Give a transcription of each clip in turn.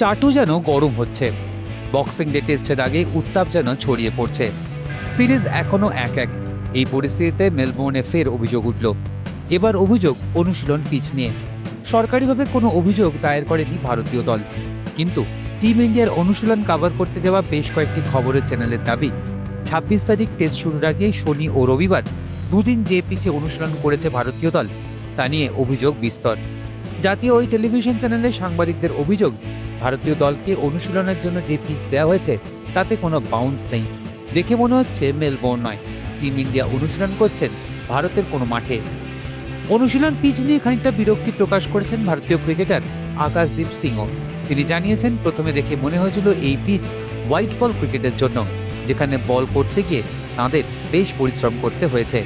চাটু যেন গরম হচ্ছে। বক্সিং ডে টেস্টের আগে উত্তাপ যেন ছড়িয়ে পড়ছে। সিরিজ এখনও এক এক। এই পরিস্থিতিতে মেলবোর্নে ফের অভিযোগ উঠল। এবার অভিযোগ অনুশীলন পিচ নিয়ে। সরকারিভাবে কোনো অভিযোগ দায়ের করেনি ভারতীয় দল। কিন্তু টিম ইন্ডিয়ার অনুশীলন কভার করতে যাওয়া বেশ কয়েকটি খবরের চ্যানেলের দাবি, ছাব্বিশ তারিখ টেস্ট শুরুর আগে শনি ও রবিবার দুদিন যে পিচে অনুশীলন করেছে ভারতীয় দল, তা নিয়ে অভিযোগ বিস্তর। জাতীয় ওই টেলিভিশন চ্যানেলের সাংবাদিকদের অভিযোগ ভারতীয় দলকে অনুশীলনের জন্য যে পিচ দেওয়া হয়েছে, তাতে কোনো বাউন্স নেই। দেখে মনে হচ্ছে মেলবোর্ন নয়। টিম ইন্ডিয়া অনুশীলন করছেন ভারতের কোনো মাঠে। অনুশীলন পিচ নিয়ে খানিকটা বিরক্তি প্রকাশ করেছেন ভারতীয় ক্রিকেটার আকাশদীপ সিংহ। তিনি জানিয়েছেন, প্রথমে দেখে মনে হয়েছিল এই পিচ হোয়াইট বল ক্রিকেটের জন্য, যেখানে বল করতে গিয়ে তাঁদের বেশ পরিশ্রম করতে হয়েছে।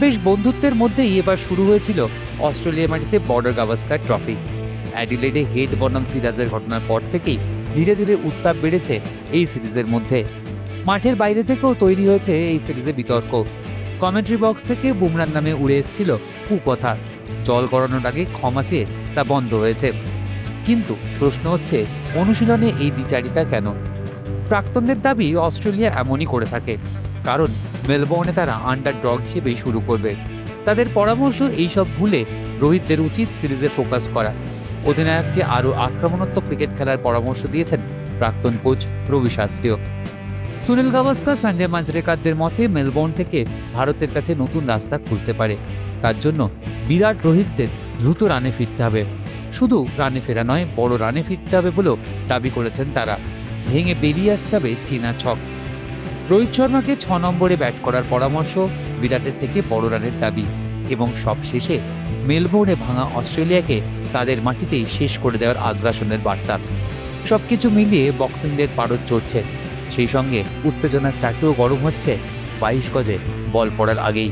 বেশ বন্ধুত্বের মধ্যেই এবার শুরু হয়েছিল অস্ট্রেলিয়া মাটিতে বর্ডার গাভাস্কার ট্রফি। অ্যাডিলেডে হেড বনাম সিরাজের ঘটনার পর থেকেই ধীরে ধীরে উত্তাপ বেড়েছে এই সিরিজের মধ্যে। মাঠের বাইরে থেকেও তৈরি হয়েছে এই সিরিজে বিতর্ক। কমেন্ট্রি বক্স থেকে বুমরার নামে উড়ে এসেছিল কুকথা। জল গড়ানোর আগে ক্ষমা চেয়ে তা বন্ধ হয়েছে। কিন্তু প্রশ্ন হচ্ছে, অনুশীলনে এই দ্বিচারিতা কেন? প্রাক্তনদের দাবি অস্ট্রেলিয়া এমনই করে থাকে। কারণ মেলবোর্নে তারা আন্ডার ড্রগ হিসেবেই শুরু করবে। তাদের পরামর্শ এইসব ভুলে রোহিতদের উচিত সিরিজে ফোকাস করা। অধিনায়ককে আরও আক্রমণাত্মক ক্রিকেট খেলার পরামর্শ দিয়েছেন প্রাক্তন কোচ রবি শাস্ত্রীয় সুনীল গাভাস্কার, সঞ্জয় মাঞ্জরেকারদের মতে, মেলবোর্ন থেকে ভারতের কাছে নতুন রাস্তা খুলতে পারে। তার জন্য বিরাট রোহিতদের দ্রুত রানে ফিরতে হবে। শুধু রানে ফেরা নয়, বড় রানে ফিরতে হবে বলেও দাবি করেছেন তারা। ভেঙে বেরিয়ে আসতে হবে চীনা ছক। রোহিত শর্মাকে ছ নম্বরে ব্যাট করার পরামর্শ বিরাটের থেকে বড় রানের দাবি। এবং সবশেষে মেলবোর্নে ভাঙা অস্ট্রেলিয়াকে তাদের মাটিতেই শেষ করে দেওয়ার আগ্রাসনের বার্তা। সব কিছু মিলিয়ে বক্সিং ডের পারদ চড়ছে। সেই সঙ্গে উত্তেজনার চাটিও গরম হচ্ছে বাইশ গজে বল পড়ার আগেই।